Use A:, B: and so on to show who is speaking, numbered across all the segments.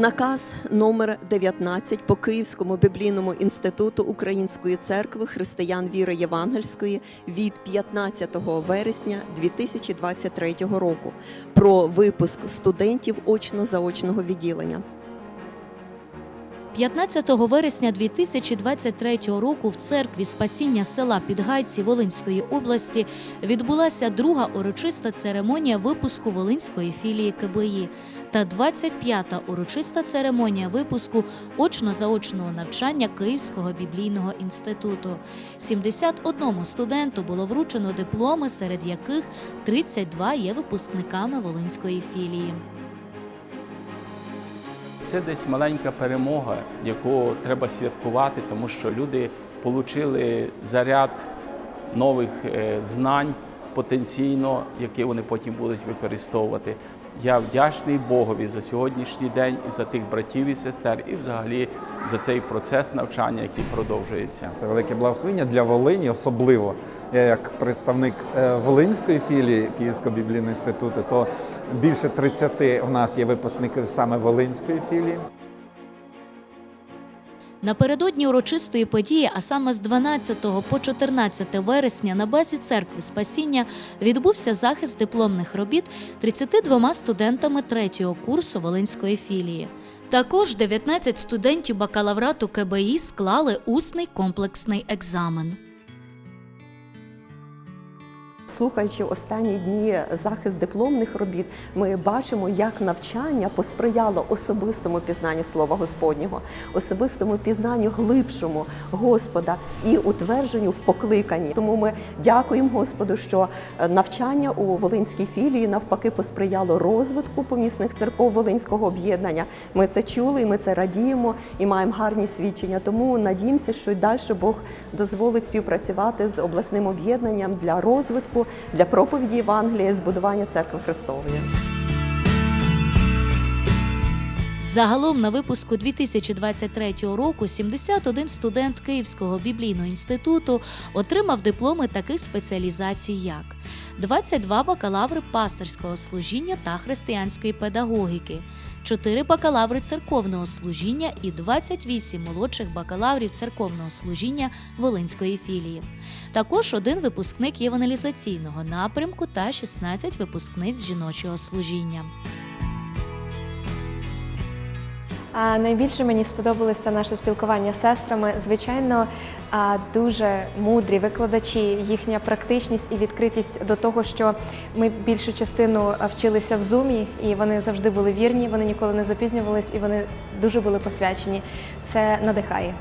A: Наказ номер 19 по Київському біблійному інституту Української церкви християн віри Євангельської від 15 вересня 2023 року про випуск студентів очно-заочного відділення.
B: 15 вересня 2023 року в церкві Спасіння села Підгайці Волинської області відбулася друга урочиста церемонія випуску Волинської філії КБІ та 25-та урочиста церемонія випуску очно-заочного навчання Київського біблійного інституту. 71 студенту було вручено дипломи, серед яких 32 є випускниками Волинської філії.
C: Це десь маленька перемога, яку треба святкувати, тому що люди отримали заряд нових е, знань потенційно, які вони потім будуть використовувати. Я вдячний Богові за сьогоднішній день і за тих братів і сестер, і взагалі за цей процес навчання, який продовжується.
D: Це велике благословення для Волині, особливо я як представник е, Волинської філії Київського біблійного інституту, то більше 30 в нас є випускників саме Волинської філії.
B: Напередодні урочистої події, а саме з 12 по 14 вересня на базі церкви Спасіння відбувся захист дипломних робіт 32 студентами третього курсу Волинської філії. Також 19 студентів бакалаврату КБІ склали усний комплексний екзамен.
A: Слухаючи останні дні захист дипломних робіт, ми бачимо, як навчання посприяло особистому пізнанню Слова Господнього, особистому пізнанню глибшому Господа і утвердженню в покликанні. Тому ми дякуємо Господу, що е, навчання у Волинській філії навпаки посприяло розвитку помісних церков Волинського об'єднання. Ми це чули, ми це радіємо і маємо гарні свідчення. Тому надіємося, що й далі Бог дозволить співпрацювати з обласним об'єднанням для розвитку, для проповіді Євангелія, збудування церкви Христової.
B: Загалом на випуску 2023 року 71 студент Київського біблійного інституту отримав дипломи таких спеціалізацій, як 22 бакалаври пасторського служіння та християнської педагогіки, 4 бакалаври церковного служіння і 28 молодших бакалаврів церковного служіння Волинської філії. Також один випускник євангелізаційного напрямку та 16 випускниць жіночого служіння.
E: Найбільше мені сподобалося наше спілкування з сестрами. Звичайно, дуже мудрі викладачі, їхня практичність і відкритість до того, що ми більшу частину вчилися в зумі, і вони завжди були вірні, вони ніколи не запізнювались і вони дуже були посвячені. Це надихає.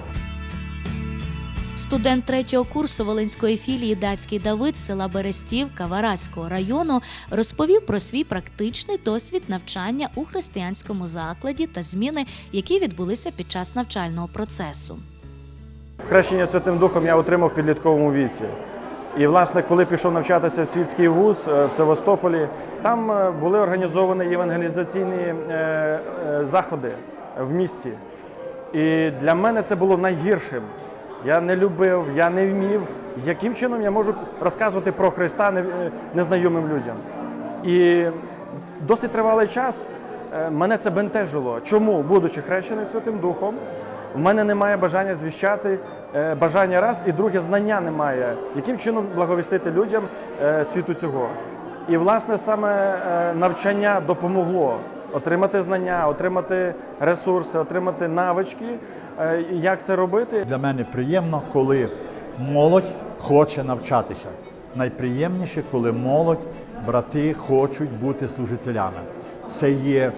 B: Студент третього курсу Волинської філії Дацький Давид села Берестівка Вараського району розповів про свій практичний досвід навчання у християнському закладі та зміни, які відбулися під час навчального процесу.
F: Хрещення Святим Духом я отримав в підлітковому віці. І, власне, коли пішов навчатися в світський вуз е, в Севастополі, там е, були організовані євангелізаційні е, заходи в місті. І для мене це було найгіршим. Я не любив, я не вмів, яким чином я можу розказувати про Христа е, незнайомим людям. І досить тривалий час е, мене це бентежило. Чому, будучи хрещеним Святим Духом, в мене немає бажання звіщати, е, бажання раз, і друге знання немає. Яким чином благовістити людям світу цього? І, власне, саме навчання допомогло отримати знання, отримати ресурси, отримати навички, як це робити.
G: Для мене приємно, коли молодь хоче навчатися. Найприємніше, коли молодь, брати хочуть бути служителями. Це є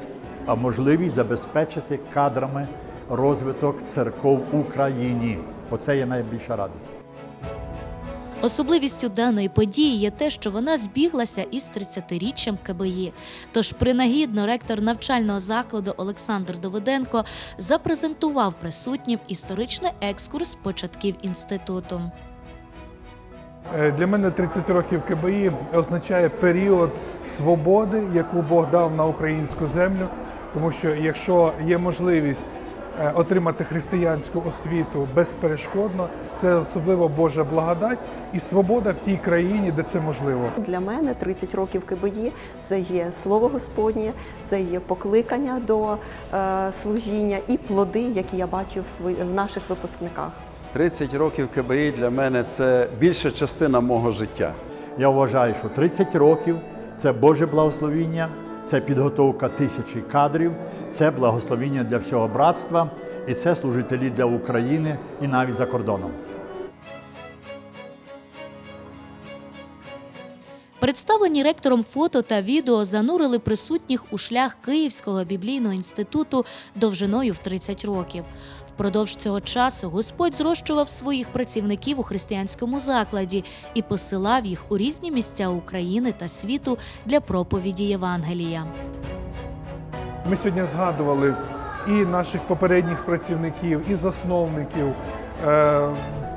G: можливість забезпечити кадрами розвиток церков в Україні. Оце є найбільша радість.
B: Особливістю даної події є те, що вона збіглася із 30-річчям КБІ. Тож принагідно ректор навчального закладу Олександр Довиденко запрезентував присутнім історичний екскурс початків інституту.
H: Е, Для мене 30 років КБІ означає період свободи, яку Бог дав на українську землю. Тому що якщо є можливість отримати християнську освіту безперешкодно. Це особливо Божа благодать і свобода в тій країні, де це можливо.
A: Для мене 30 років КБІ – це є слово Господнє, це є покликання до е, служіння і плоди, які я бачу в, свої, в наших випускниках.
I: 30 років КБІ для мене це більша частина мого життя.
G: Я вважаю, що 30 років це Боже благословіння, це підготовка тисячі кадрів, це благословіння для всього братства, і це служителі для України і навіть за кордоном.
B: Представлені ректором фото та відео занурили присутніх у шлях Київського біблійного інституту довжиною в 30 років. Впродовж цього часу Господь зрощував своїх працівників у християнському закладі і посилав їх у різні місця України та світу для проповіді Євангелія.
H: Ми сьогодні згадували і наших попередніх працівників, і засновників. Е,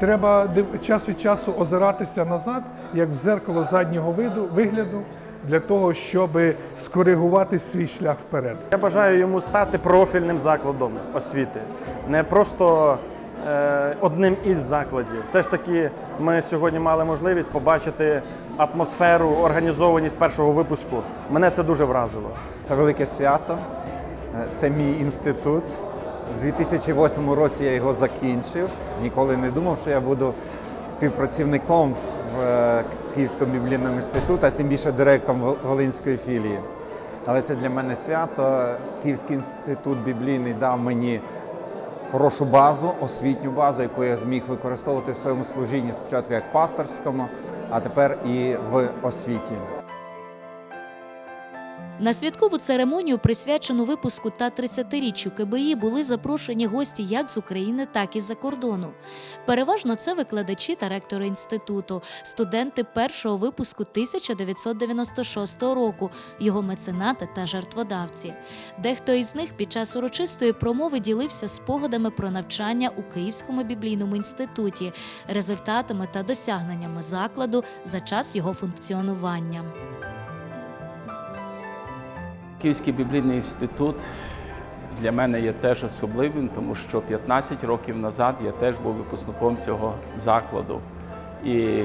H: треба час від часу озиратися назад, як в зеркало заднього виду, вигляду, для того, щоб скоригувати свій шлях вперед.
F: Я бажаю йому стати профільним закладом освіти, не просто одним із закладів. Все ж таки, ми сьогодні мали можливість побачити атмосферу, організованість першого випуску. Мене це дуже вразило.
D: Це велике свято. Е, Це мій інститут. У 2008 році я його закінчив. Ніколи не думав, що я буду співпрацівником в е, Київському біблійному інституті, а тим більше директором Волинської філії. Але це для мене свято. Київський інститут біблійний дав мені хорошу базу, освітню базу, яку я зміг використовувати в своєму служінні спочатку як пасторському, а тепер і в освіті.
B: На святкову церемонію, присвячену випуску та 30-річчю КБІ, були запрошені гості як з України, так і з-за кордону. Переважно це викладачі та ректори інституту, студенти першого випуску 1996 року, його меценати та жертводавці. Дехто із них під час урочистої промови ділився спогадами про навчання у Київському біблійному інституті, результатами та досягненнями закладу за час його функціонування.
C: Київський біблійний інститут для мене є теж особливим, тому що 15 років назад я теж був випускником цього закладу. І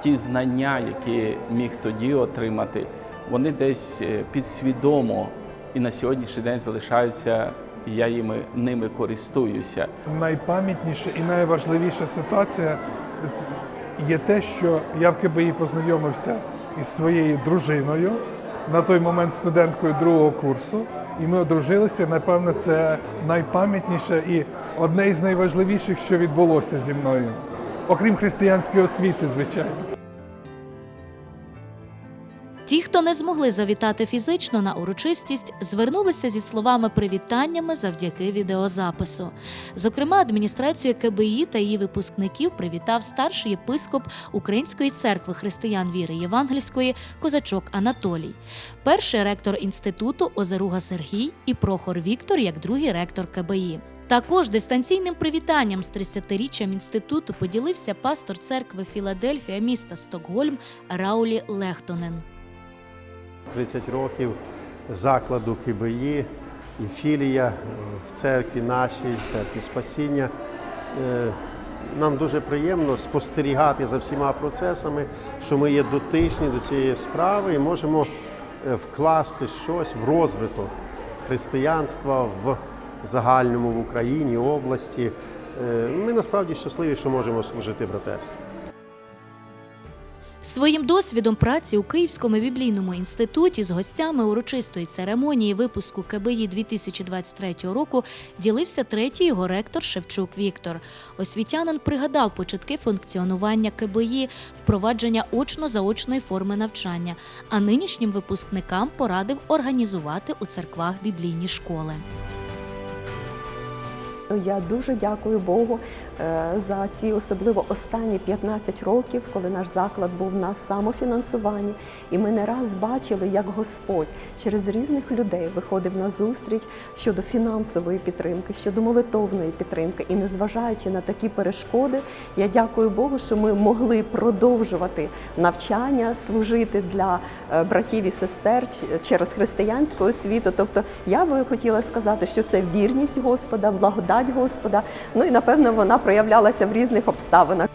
C: ті знання, які міг тоді отримати, вони десь е, підсвідомо і на сьогоднішній день залишаються, і я їми, ними користуюся.
H: Найпам'ятніша і найважливіша ситуація є те, що я в КБІ познайомився із своєю дружиною, на той момент студенткою другого курсу, і ми одружилися. Напевно, це найпам'ятніше і одне із найважливіших, що відбулося зі мною, окрім християнської освіти, звичайно.
B: Хто не змогли завітати фізично на урочистість, звернулися зі словами привітаннями завдяки відеозапису. Зокрема, адміністрацію КБІ та її випускників привітав старший єпископ Української церкви християн віри Євангельської Козачок Анатолій, перший ректор інституту Озеруга Сергій і Прохор Віктор як другий ректор КБІ. Також дистанційним привітанням з 30-річчям інституту поділився пастор церкви Філадельфія міста Стокгольм Раулі Лехтонен.
J: 30 років закладу КБІ і філія е, в церкві нашій, в церкві спасіння. Е, Нам дуже приємно спостерігати за всіма процесами, що ми є дотичні до цієї справи і можемо е, вкласти щось в розвиток християнства в загальному в Україні, області. Ми насправді щасливі, що можемо служити братерству.
B: Своїм досвідом праці у Київському біблійному інституті з гостями урочистої церемонії випуску КБІ 2023 року ділився третій його ректор Шевчук Віктор. Освітянин пригадав початки функціонування КБІ, впровадження очно-заочної форми навчання, а нинішнім випускникам порадив організувати у церквах біблійні школи.
A: Я дуже дякую Богу е, за ці особливо останні 15 років, коли наш заклад був на самофінансуванні, і ми не раз бачили, як Господь через різних людей виходив на зустріч щодо фінансової підтримки, щодо молитовної підтримки. І незважаючи на такі перешкоди, я дякую Богу, що ми могли продовжувати навчання, служити для е, братів і сестер через християнську освіту. Тобто, я би хотіла сказати, що це вірність Господа, благодать Господа. Ну і напевно вона проявлялася в різних обставинах.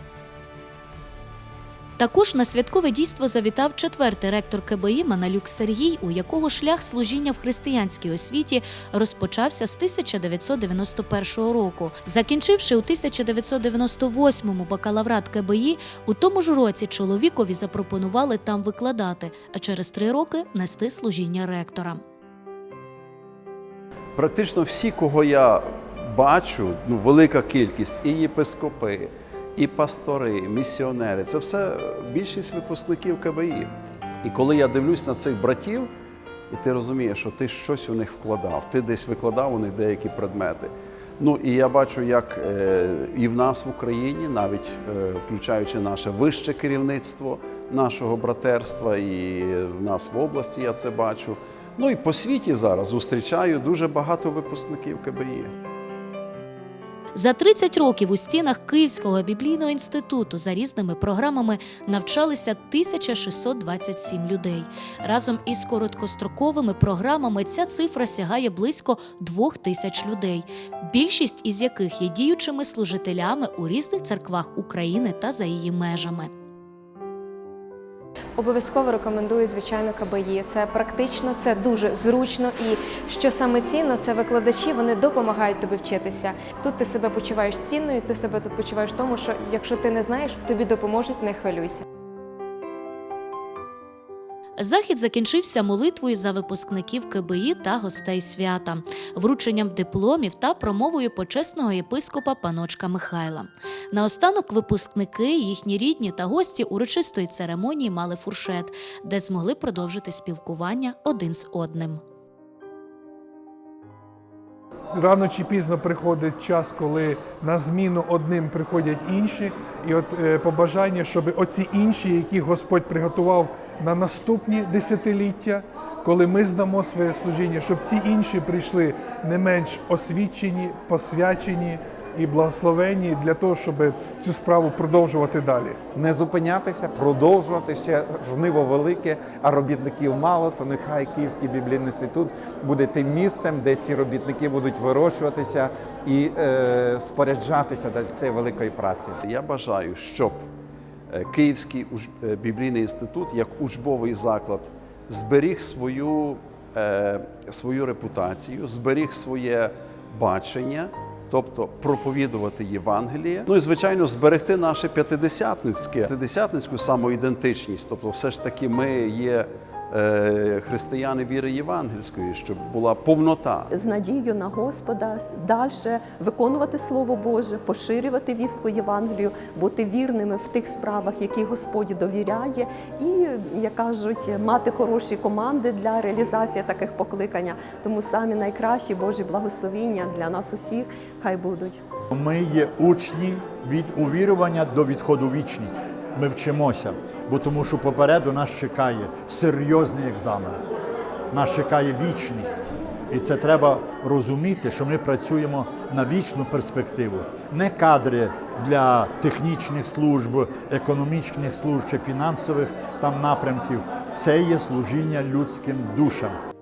B: Також на святкове дійство завітав четвертий ректор КБІ Маналюк Сергій, у якого шлях служіння в християнській освіті розпочався з 1991 року. Закінчивши у 1998-му бакалаврат КБІ, у тому ж році чоловікові запропонували там викладати, а через три роки нести служіння ректора.
I: Практично всі, кого я бачу, ну, велика кількість, і єпископи, і пастори, і місіонери це все більшість випускників КБІ. І коли я дивлюсь на цих братів, і ти розумієш, що ти щось у них вкладав, ти десь викладав у них деякі предмети. Ну і я бачу, як е, і в нас в Україні, навіть е, включаючи наше вище керівництво нашого братерства, і в нас в області я це бачу. Ну і по світі зараз зустрічаю дуже багато випускників КБІ.
B: За 30 років у стінах Київського біблійного інституту за різними програмами навчалися 1627 людей. Разом із короткостроковими програмами ця цифра сягає близько 2000 людей, більшість із яких є діючими служителями у різних церквах України та за її межами.
E: Обов'язково рекомендую, звичайно, КБІ. Це практично, це дуже зручно і що саме цінно, це викладачі, вони допомагають тобі вчитися. Тут ти себе почуваєш цінною, ти себе тут почуваєш тому, що якщо ти не знаєш, тобі допоможуть, не хвилюйся.
B: Захід закінчився молитвою за випускників КБІ та гостей свята, врученням дипломів та промовою почесного єпископа паночка Михайла. Наостанок випускники, їхні рідні та гості урочистої церемонії мали фуршет, де змогли продовжити спілкування один з одним.
H: Рано чи пізно приходить час, коли на зміну одним приходять інші, і от е, побажання, щоб оці інші, які Господь приготував на наступні десятиліття, коли ми здамо своє служіння, щоб ці інші прийшли не менш освічені, посвячені і благословені для того, щоб цю справу продовжувати далі.
D: Не зупинятися, продовжувати ще жниво велике, а робітників мало, то нехай Київський біблійний інститут буде тим місцем, де ці робітники будуть вирощуватися і е, споряджатися до цієї великої праці.
I: Я бажаю, щоб Київський уж- е, біблійний інститут як учбовий заклад зберіг свою, е, свою репутацію, зберіг своє бачення, тобто проповідувати Євангеліє. Ну і звичайно, зберегти наше п'ятидесятницьке, п'ятидесятницьку самоідентичність. Тобто, все ж таки, ми є е, християни віри євангельської, щоб була повнота.
A: з надією на Господа далі виконувати Слово Боже, поширювати вістку Євангелію, бути вірними в тих справах, які Господь довіряє, і як кажуть, мати хороші команди для реалізації таких покликання. Тому самі найкращі Божі благословіння для нас усіх хай будуть.
G: Ми є учні від увірування до відходу вічність. Ми вчимося, бо тому що попереду нас чекає серйозний екзамен. Нас чекає вічність. І це треба розуміти, що ми працюємо на вічну перспективу. Не кадри для технічних служб, економічних служб чи фінансових там напрямків. Це є служіння людським душам.